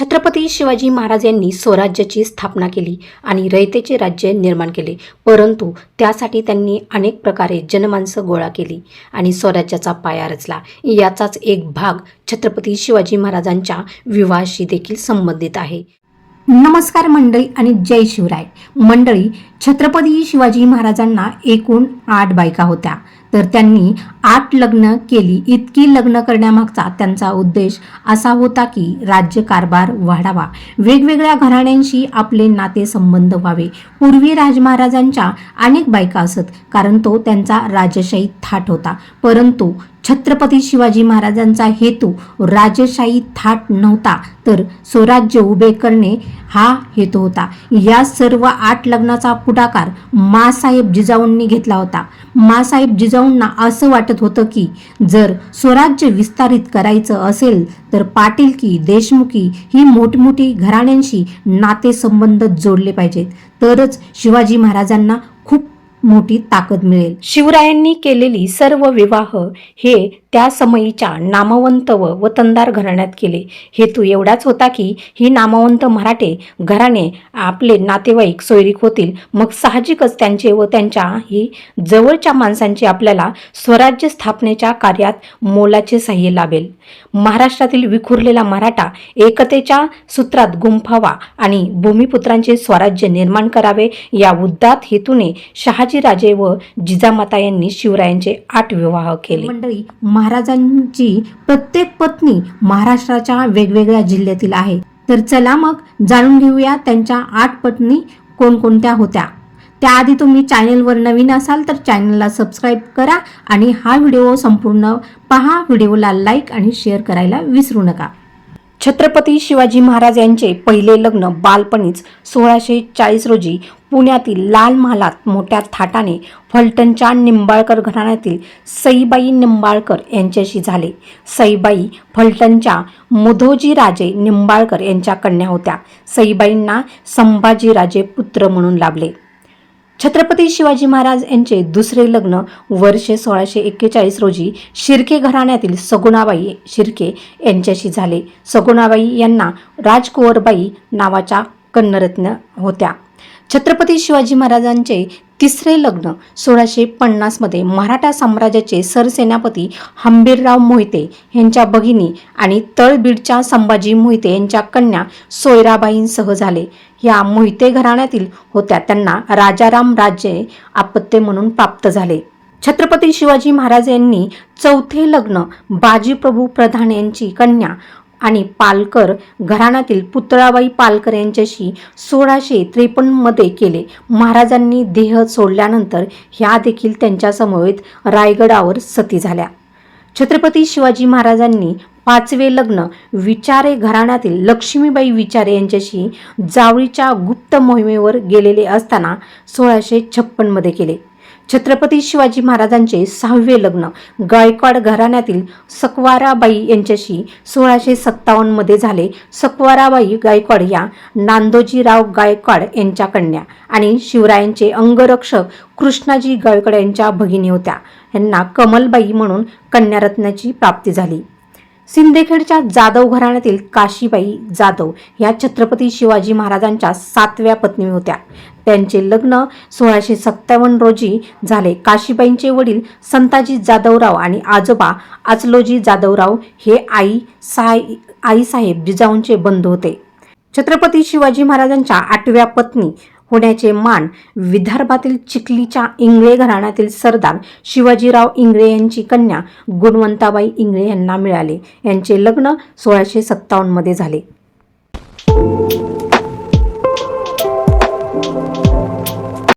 छत्रपती शिवाजी महाराज यांनी स्वराज्याची स्थापना केली आणि रयतेचे राज्य निर्माण केले. परंतु त्यासाठी त्यांनी अनेक प्रकारे जनमानसं गोळा केली आणि स्वराज्याचा पाया रचला. याचाच एक भाग छत्रपती शिवाजी महाराजांच्या विवाहाशी देखील संबंधित आहे. नमस्कार मंडळी आणि जय शिवराय. मंडळी छत्रपती शिवाजी महाराजांना एकूण आठ बायका होत्या. तर त्यांनी आठ लग्न केली. इतकी लग्न करण्यामागचा त्यांचा उद्देश असा होता की राज्यकारभार वाढावा. वेगवेगळ्या घराण्यांशी आपले नातेसंबंध व्हावे. पूर्वी राजमहाराजांच्या अनेक बायका असत कारण तो त्यांचा राजशाही थाट होता. परंतु छत्रपती शिवाजी महाराजांचा हेतू राजशाही थाट नव्हता तर स्वराज्य उभे करणे हा हेतू होता. या सर्व आठ लग्नाचा पुढाकार मासाहेब जिजाऊंनी घेतला होता. मासाहेब जिजाऊंना असं वाटत होतं की जर स्वराज्य विस्तारित करायचं असेल तर पाटीलकी देशमुखी ही मोठमोठी घराण्यांशी नातेसंबंध जोडले पाहिजेत. तरच शिवाजी महाराजांना मोठी ताकद मिळेल. शिवरायांनी केलेली सर्व विवाह हे त्या समयीच्या नामवंत व वतनदार घराण्यात केले. हेतू एवढाच होता की ही नामवंत मराठे घराणे आपले नातेवाईक सोयरीक होतील. मग साहजिकच त्यांचे व त्यांच्या ही जवळच्या माणसांची आपल्याला स्वराज्य स्थापनेच्या कार्यात मोलाचे सहाय्य लाभेल. महाराष्ट्रातील विखुरलेला मराठा एकतेच्या सूत्रात गुंफावा आणि भूमिपुत्रांचे स्वराज्य निर्माण करावे या उद्दात हेतूने शहाजी शहाजीराजे व जिजामाता यांनी शिवरायांचे आठ विवाह केले. मंडळी महाराजांची प्रत्येक पत्नी महाराष्ट्राच्या वेगवेगळ्या जिल्ह्यातील आहे. तर चला मग जाणून घेऊया त्यांच्या आठ पत्नी कोणकोणत्या होत्या. त्याआधी तुम्ही चॅनलवर नवीन असाल तर चॅनलला सबस्क्राईब करा आणि हा व्हिडिओ संपूर्ण पहा. व्हिडिओला लाईक आणि शेअर करायला विसरू नका. छत्रपती शिवाजी महाराज यांचे पहिले लग्न बालपणीच सोळाशे चाळीस रोजी पुण्यातील लाल महालात मोठ्या थाटाने फलटणच्या निंबाळकर घराण्यातील सईबाई निंबाळकर यांच्याशी झाले. सईबाई फलटणच्या मुधोजी राजे निंबाळकर यांच्या कन्या होत्या. सईबाईंना संभाजीराजे पुत्र म्हणून लाभले. छत्रपती शिवाजी महाराज यांचे दुसरे लग्न वर्षे सोळाशे एक्केचाळीस रोजी शिर्के घराण्यातील सगुणाबाई शिर्के यांच्याशी झाले. सगुणाबाई यांना राजकुंवरबाई नावाच्या कन्नरत्न होत्या. छत्रपती शिवाजी महाराजांचे तिसरे लग्न सोळाशे पन्नासमध्ये मराठा साम्राज्याचे सरसेनापती हंबीरराव मोहिते यांच्या भगिनी आणि तळबीडच्या संभाजी मोहिते यांच्या कन्या सोयराबाईंसह झाले. या मोहिते घराण्यातील होत्या त्यांना राजाराम राज्य आपत्ते म्हणून प्राप्त झाले. छत्रपती शिवाजी महाराज यांनी चौथे लग्न बाजीप्रभू प्रधान यांची कन्या आणि पालकर घराण्यातील पुतळाबाई पालकर यांच्याशी सोळाशे त्रेपन्नमध्ये केले. महाराजांनी देह सोडल्यानंतर ह्या देखील त्यांच्यासमवेत रायगडावर सती झाल्या. छत्रपती शिवाजी महाराजांनी पाचवे लग्न विचारे घराण्यातील लक्ष्मीबाई विचारे यांच्याशी जावळीच्या गुप्त मोहिमेवर गेलेले असताना सोळाशे छप्पनमध्ये केले. छत्रपती शिवाजी महाराजांचे सहावे लग्न गायकवाड घराण्यातील सकवाराबाई यांच्याशी सोळाशे सत्तावन्नमध्ये झाले. सकवाराबाई गायकवाड या नांदोजीराव गायकवाड यांच्या कन्या आणि शिवरायांचे अंगरक्षक कृष्णाजी गायकवाड यांच्या भगिनी होत्या. यांना कमलबाई म्हणून कन्यारत्नाची प्राप्ती झाली. सिंदखेडच्या जाधव घराण्यातील काशीबाई जाधव ह्या छत्रपती शिवाजी महाराजांच्या सातव्या पत्नी होत्या. त्यांचे लग्न सोळाशे सत्तावन्न रोजी झाले. काशीबाईंचे वडील संताजी जाधवराव आणि आजोबा आचलोजी जाधवराव हे आई साई आईसाहेब जिजाऊंचे बंधू होते. छत्रपती शिवाजी महाराजांच्या आठव्या पत्नी होण्याचे मान विदर्भातील चिखलीच्या इंगळे घराण्यातील सरदार शिवाजीराव इंगळे यांची कन्या गुणवंताबाई इंगळे यांना मिळाले. यांचे लग्न सोळाशे सत्तावन्नमध्ये झाले.